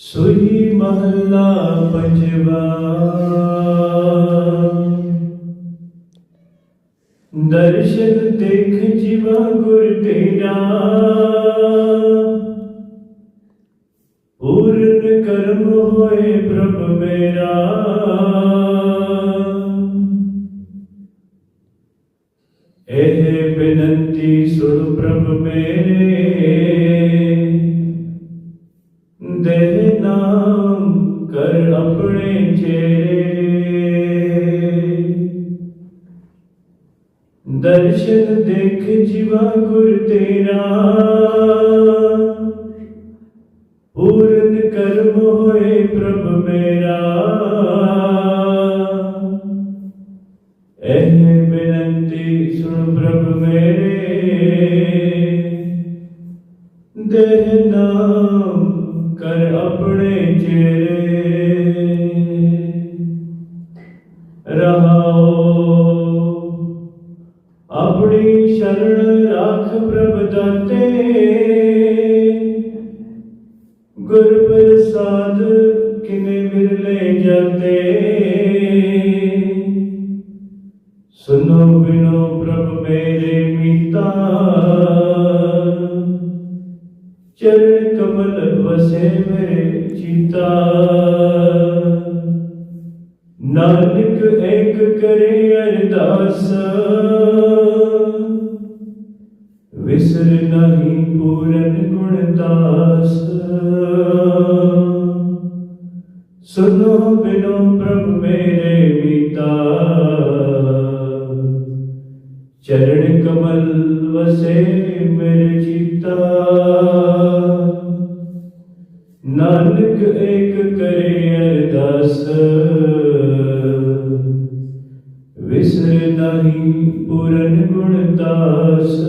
ਸੋਈ ਮਹੱਲਾ ਪੰਜਵਾ। ਦਰਸ਼ਨ ਦੇਖ ਜਿਵਾ ਗੁਰ ਤੇਰਾ। ਦੇ ਨਾਮ ਕਰ ਆਪਣੇ ਚੇਰੇ। ਦਰਸ਼ਨ ਦੇਖ ਜਿਵਾ ਗੁਰ ਤੇਰਾ। ਪੂਰਨ ਕਰਮ ਹੋਏ ਪ੍ਰਭ ਮੇਰਾ। ਇਹ ਬੇਨੰਤੀ ਸੁਣ ਪ੍ਰਭ ਮੇਰੇ। ਦੇਹ ਨਾਮ ਕਰ ਆਪਣੇ ਚੇਰੇ ਰਹਾਓ। ਆਪਣੀ ਸ਼ਰਨ ਰੱਖ ਪ੍ਰਭ ਦਾਤੇ। ਗੁਰ ਪ੍ਰਸਾਦ ਕਿਨੇ ਵਿਰਲੇ ਜਾਂਦੇ। ਸੁਨੋ ਬਿਨੋ ਪ੍ਰਭ ਮੇਰੇ ਮੀਤਾ। ਚਰਨ ਵਸੇ ਮੇਰੇ ਚੀਤਾ। ਨਾਨਕ ਏਕ ਕਰੇ ਅਰਦਾਸ। ਵਿਸਰ ਨਹੀਂ ਪੂਰਨ ਗੁਣ ਦਾਸ। ਸੁਨੋ ਬਿਨੋ ਪ੍ਰਭ ਮੇਰੇ ਮੀਤਾ। ਚਰਨ ਕਮਲ ਵਸੇ ਮੇਰੇ ਨਾਨਕ ਏਕ ਕਰੇ ਅਰਦਾਸ। ਵਿਸਰ ਨਹੀਂ ਪੂਰਨ ਗੁਣ ਦਾਸ।